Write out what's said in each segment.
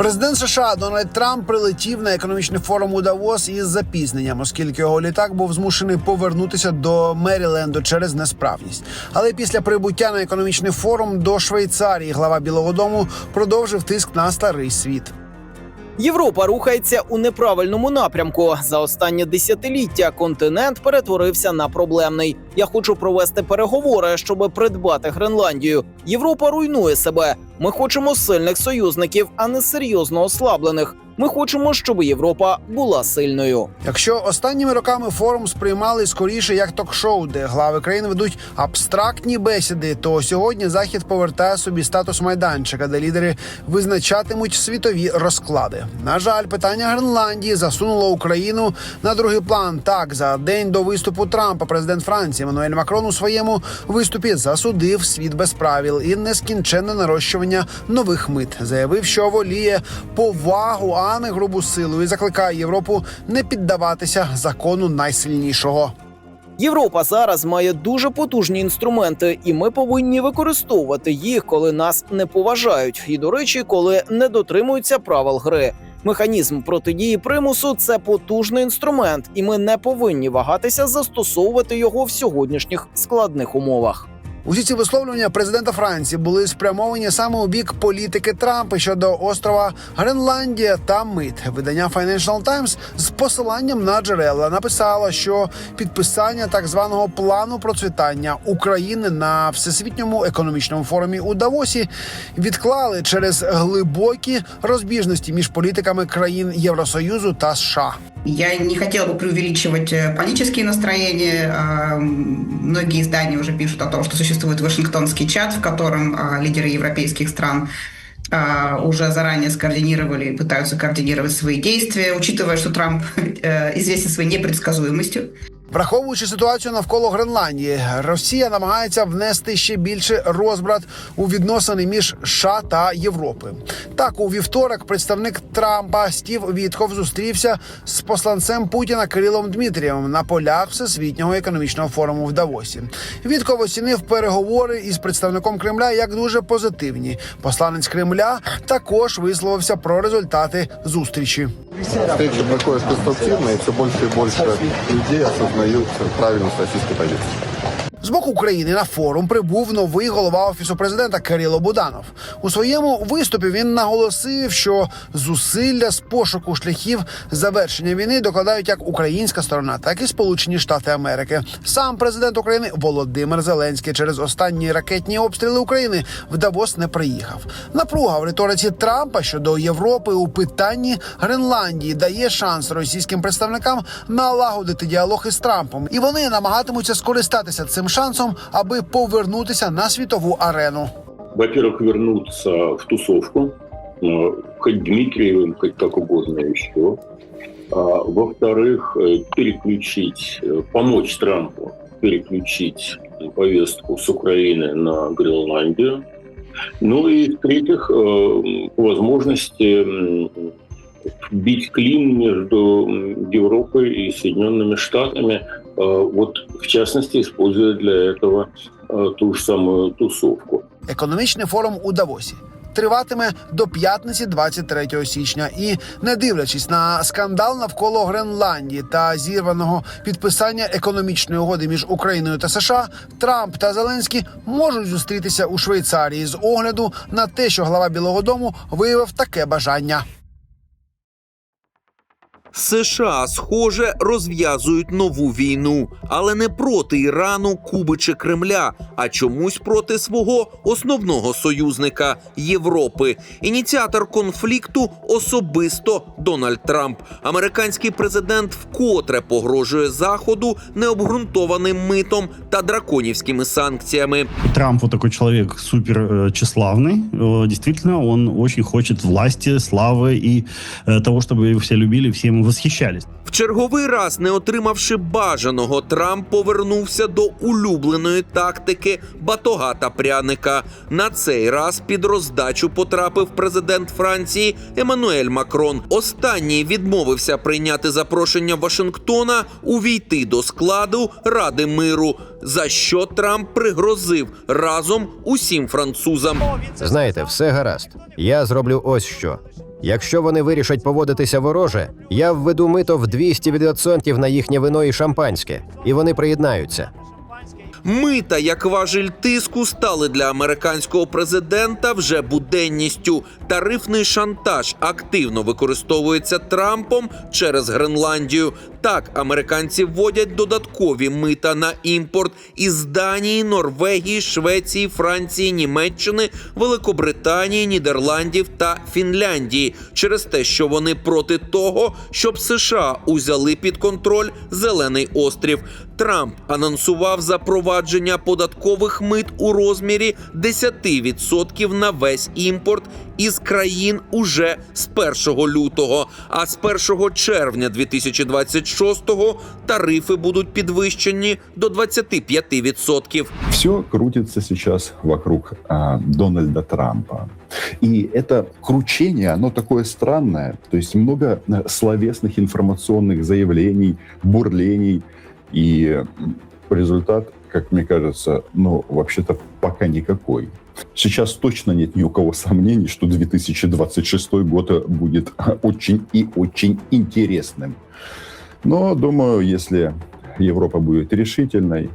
Президент США Дональд Трамп прилетів на економічний форум у Давос із запізненням, оскільки його літак був змушений повернутися до Меріленду через несправність. Але після прибуття на економічний форум до Швейцарії глава Білого Дому продовжив тиск на старий світ. Європа рухається у неправильному напрямку. За останнє десятиліття континент перетворився на проблемний. Я хочу провести переговори, щоб придбати Гренландію. Європа руйнує себе. Ми хочемо сильних союзників, а не серйозно ослаблених. Ми хочемо, щоб Європа була сильною. Якщо останніми роками форум сприймали скоріше як ток-шоу, де глави країн ведуть абстрактні бесіди, то сьогодні захід повертає собі статус майданчика, де лідери визначатимуть світові розклади. На жаль, питання Гренландії засунуло Україну на другий план. Так, за день до виступу Трампа президент Франції Еммануель Макрон у своєму виступі засудив світ без правил і нескінченне нарощування нових мит, заявив, що воліє повагу, не грубу силу, і закликає Європу не піддаватися закону найсильнішого. Європа зараз має дуже потужні інструменти, і ми повинні використовувати їх, коли нас не поважають, і до речі, коли не дотримуються правил гри. Механізм протидії примусу це потужний інструмент, і ми не повинні вагатися застосовувати його в сьогоднішніх складних умовах. Усі ці висловлювання президента Франції були спрямовані саме у бік політики Трампа щодо острова Гренландія та мит. Видання Financial Times з посиланням на джерела написало, що підписання так званого плану процвітання України на всесвітньому економічному форумі у Давосі відклали через глибокі розбіжності між політиками країн Євросоюзу та США. Я не хотела бы преувеличивать э, политические настроения. А, Многие издания уже пишут о том, что существует Вашингтонский чат, в котором а, лидеры европейских стран а, уже заранее скоординировали пытаются координировать свои действия, учитывая, что Трамп э, известен своей непредсказуемостью. Враховуючи ситуацію навколо Гренландії, Росія намагається внести ще більше розбрат у відносини між США та Європи. Так, у вівторок представник Трампа Стів Вітков зустрівся з посланцем Путіна Кирилом Дмитрієвим на полях всесвітнього економічного форуму в Давосі. Вітков оцінив переговори із представником Кремля як дуже позитивні. Посланець Кремля також висловився про результати зустрічі. Встреча проходит конструктивно, и все больше и больше людей осознают правильность российской позиции. З боку України на форум прибув новий голова офісу президента Кирило Буданов. У своєму виступі він наголосив, що зусилля з пошуку шляхів завершення війни докладають як українська сторона, так і Сполучені Штати Америки. Сам президент України Володимир Зеленський через останні ракетні обстріли України в Давос не приїхав. Напруга в риториці Трампа щодо Європи у питанні Гренландії дає шанс російським представникам налагодити діалог із Трампом, і вони намагатимуться скористатися цим шансом, аби повернутися на світову арену. во-первых, вернуться в тусовку, э, хоть Дмитриевым, хоть как угодно еще. А, Во-вторых, э, переключить, э, помочь Трампу переключить повестку с Украины на Гренландию. Ну и в-третьих, э, по возможности м, бить клин между м, Европой и Соединенными Штатами, э, вот в частности, используя для этого э, ту же самую тусовку. Економічний форум у Давосі. Триватиме до п'ятниці, 23 січня, і не дивлячись на скандал навколо Гренландії та зірваного підписання економічної угоди між Україною та США, Трамп та Зеленський можуть зустрітися у Швейцарії з огляду на те, що глава Білого Дому виявив таке бажання. США, схоже, розв'язують нову війну, але не проти Ірану, Куби чи Кремля, а чомусь проти свого основного союзника Європи. Ініціатор конфлікту особисто Дональд Трамп. Американський президент вкотре погрожує заходу необґрунтованим митом та драконівськими санкціями. Трамп вот такой человек супер э, тщеславный. Э, Действительно, он очень хочет власти, славы и э, того, чтобы его все любили, все ему восхищались. В черговий раз, не отримавши бажаного, Трамп повернувся до улюбленої тактики батога та пряника. На цей раз під роздачу потрапив президент Франції Еммануель Макрон. Останній відмовився прийняти запрошення Вашингтона увійти до складу Ради миру. За що Трамп пригрозив разом усім французам. Знаєте, все гаразд. Я зроблю ось що. Якщо вони вирішать поводитися вороже, я введу мито в 200% на їхнє вино і шампанське, і вони приєднаються. Мита як важіль тиску стали для американського президента вже буденністю. Тарифний шантаж активно використовується Трампом через Гренландію. Так, американці вводять додаткові мита на імпорт із Данії, Норвегії, Швеції, Франції, Німеччини, Великобританії, Нідерландів та Фінляндії через те, що вони проти того, щоб США узяли під контроль Зелений острів. Трамп анонсував запровадження податкових мит у розмірі 10% на весь імпорт із країн уже з 1 лютого. А з 1 червня 2026-го тарифи будуть підвищені до 25%. Все крутится сейчас вокруг а, Дональда Трампа. И это кручение, оно такое странное. То есть много э, словесных информационных заявлений, бурлений. И результат, как мне кажется, ну, вообще-то пока никакой. Сейчас точно нет ни у кого сомнений, что 2026 год будет очень и очень интересным. Но, думаю, если Европа будет решительной,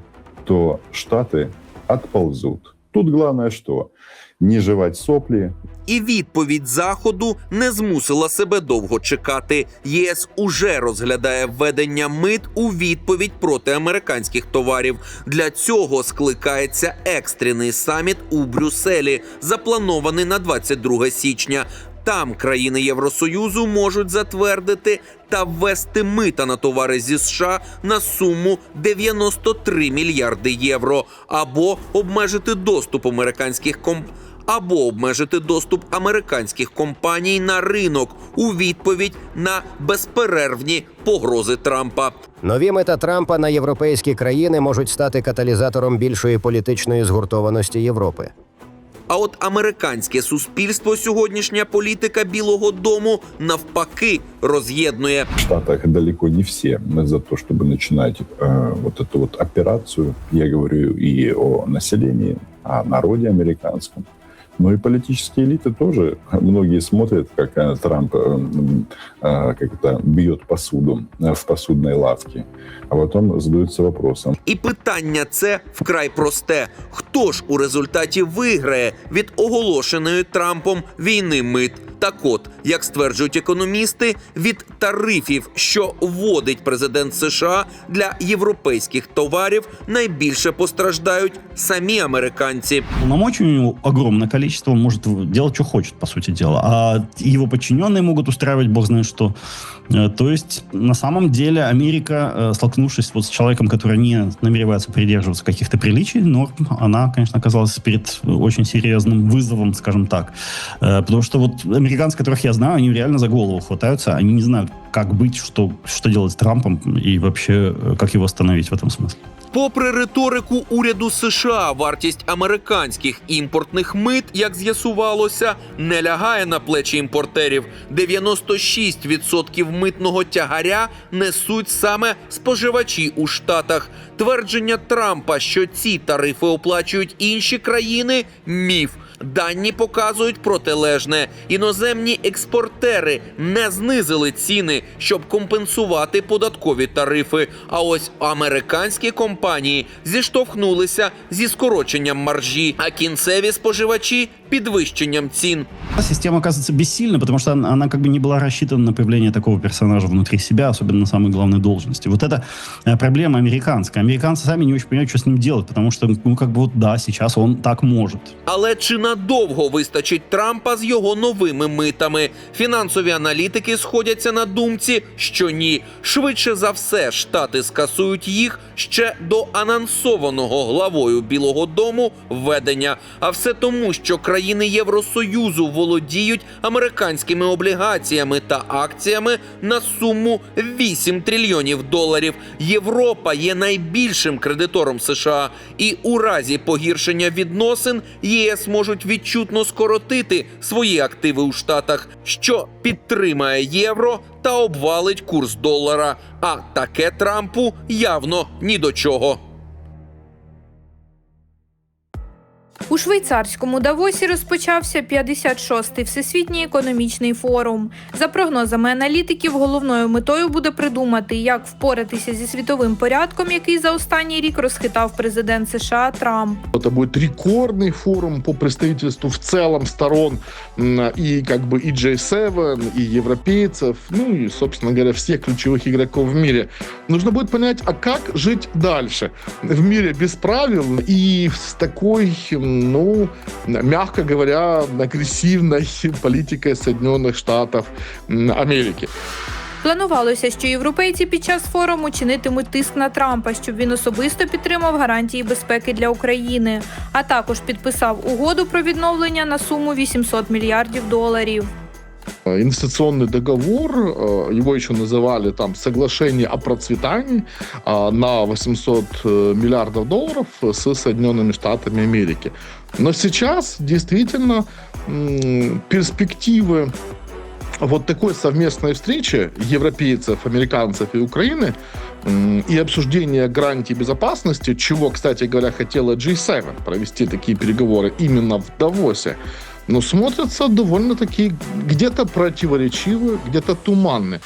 то Штаты отползут. Тут главное что? Не жевать сопли, І відповідь заходу не змусила себе довго чекати. ЄС уже розглядає введення мит у відповідь проти американських товарів. Для цього скликається екстрений саміт у Брюсселі, запланований на 22 січня. Там країни Євросоюзу можуть затвердити та ввести мита на товари зі США на суму 93 мільярди євро, або обмежити доступ американських комп або обмежити доступ американських компаній на ринок у відповідь на безперервні погрози Трампа. Нові мета Трампа на європейські країни можуть стати каталізатором більшої політичної згуртованості Європи. А от американське суспільство сьогоднішня політика Білого Дому навпаки роз'єднує. в Штатах далеко не все за то, чтобы начинать э, вот эту вот операцию. Я говорю и о населении, о народе американском. Но и политические элиты тоже. Многие смотрят, как э, Трамп э, м, э, как это, бьет посуду э, в посудной лавке, а потом задаются вопросом, І питання це вкрай просте: хто ж у результаті виграє від оголошеної Трампом війни мит? Так от, як стверджують економісти, від тарифів, що вводить президент США для європейських товарів, найбільше постраждають самі американці. Полномочий у него огромное количество, он может в- делать, что хочет, по сути дела. А его подчиненные могут устраивать бог знает что. Э, То есть, на самом деле, Америка, э, столкнувшись вот с человеком, который не намеревается придерживаться каких-то приличий, норм, она, конечно, оказалась перед очень серьезным вызовом, скажем так. Э, Потому что вот американцы, которых я знаю, они реально за голову хватаются, они не знают, как быть, что, что делать с Трампом и вообще, э, как его остановить в этом смысле. Попри риторику уряду США, вартість американських імпортних мит, як з'ясувалося, не лягає на плечі імпортерів. 96% митного тягаря несуть саме споживачі у штатах. Твердження Трампа, що ці тарифи оплачують інші країни, міф. Дані показують протилежне. Іноземні експортери не знизили ціни, щоб компенсувати податкові тарифи. А ось американські компанії зіштовхнулися зі скороченням маржі, а кінцеві споживачі підвищенням цін. Система оказывается бессильна, потому что она, она как бы не была рассчитана на появление такого персонажа внутри себя, особенно на самой главной должности. Вот это э, проблема американская. Американцы сами не очень понимают, что с ним делать, потому что, ну, как бы вот да, сейчас он так может. Але чи надовго вистачить Трампа з його новими митами? Фінансові аналітики сходяться на думці, що ні. Швидше за все, штати скасують їх ще до анонсованого главою Білого Дому введення. А все тому, що країни Євросоюзу володіють американськими облігаціями та акціями на суму 8 трильйонів доларів. Європа є найбільшим кредитором США, і у разі погіршення відносин ЄС можуть відчутно скоротити свої активи у Штатах, що підтримає євро та обвалить курс долара. А таке Трампу явно ні до чого. У швейцарському Давосі розпочався 56-й всесвітній економічний форум. За прогнозами аналітиків, головною метою буде придумати, як впоратися зі світовим порядком, який за останній рік розхитав президент США Трамп. Это будет рекордный форум по представительству в целом сторон м, и как бы и J7, и европейцев, ну и, собственно говоря, всех ключевых игроков в мире. Нужно будет понять, а как жить дальше в мире без правил и с такой, м, ну, мягко говоря, агрессивной политикой Соединенных Штатов Америки. Планувалося, що європейці під час форуму чинитимуть тиск на Трампа, щоб він особисто підтримав гарантії безпеки для України, а також підписав угоду про відновлення на суму 800 мільярдів доларів. Э, Инвестиционный договор, э, его еще называли там соглашение о процветании э, на 800 э, миллиардов долларов с Соединенными Штатами Америки. Но сейчас действительно перспективы вот такой совместной встречи европейцев, американцев и Украины и обсуждения гарантий безопасности, чего, кстати говоря, хотела G7 провести такие переговоры именно в Давосе, но смотряться довольно-таки где-то противоречиво, где-то туманно.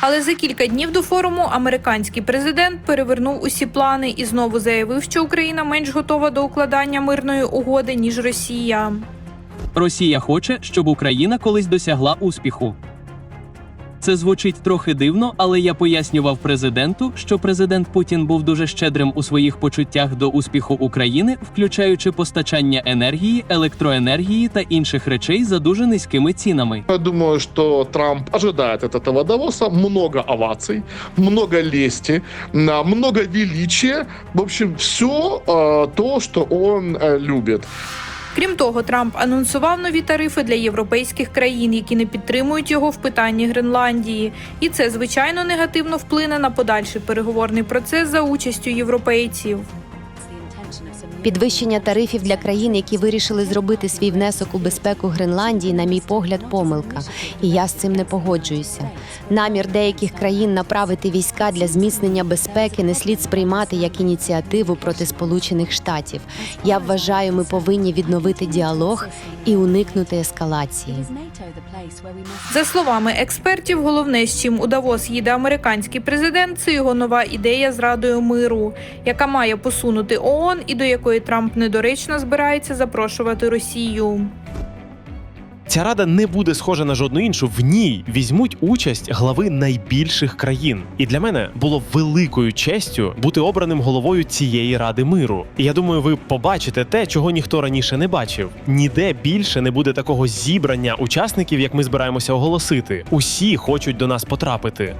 Але за кілька днів до форуму американський президент перевернув усі плани і знову заявив, що Україна менш готова до укладання мирної угоди ніж Росія. Росія хоче, щоб Україна колись досягла успіху. Це звучить трохи дивно, але я пояснював президенту, що президент Путін був дуже щедрим у своїх почуттях до успіху України, включаючи постачання енергії, електроенергії та інших речей за дуже низькими цінами. Я думаю, что Трамп ожидает от этого Давоса много оваций, много лести, много величия. В общем, все то, что он э, любит. Крім того, Трамп анонсував нові тарифи для європейських країн, які не підтримують його в питанні Гренландії, і це звичайно негативно вплине на подальший переговорний процес за участю європейців. Підвищення тарифів для країн, які вирішили зробити свій внесок у безпеку Гренландії, на мій погляд, помилка, і я з цим не погоджуюся. Намір деяких країн направити війська для зміцнення безпеки не слід сприймати як ініціативу проти Сполучених Штатів. Я вважаю, ми повинні відновити діалог і уникнути ескалації. За словами експертів, головне, з чим у Давос їде американський президент, це його нова ідея з Радою миру, яка має посунути ООН і до якої Трамп недоречно збирається запрошувати Росію. Ця рада не буде схожа на жодну іншу. В ній візьмуть участь глави найбільших країн. І для мене було великою честю бути обраним головою цієї ради миру. І я думаю, ви побачите те, чого ніхто раніше не бачив. Ніде більше не буде такого зібрання учасників, як ми збираємося оголосити. Усі хочуть до нас потрапити.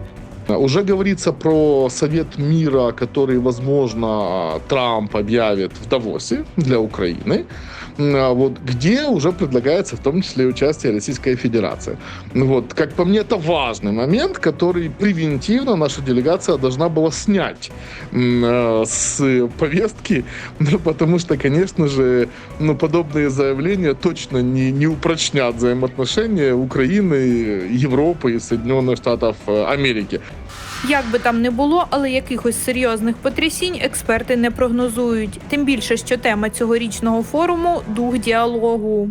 Уже говорится про Совет мира, который, возможно, Трамп объявит в Давосе для Украины, м, Вот, где уже предлагается в том числе и участие Российской Федерации. Вот, как по мне, это важный момент, который превентивно наша делегация должна была снять э, с повестки, ну, потому что, конечно же, ну, подобные заявления точно не, не упрочнят взаимоотношения Украины, Европы и Соединенных Штатов э, Америки. Як би там не було, але якихось серйозних потрясінь експерти не прогнозують. Тим більше, що тема цьогорічного форуму дух діалогу.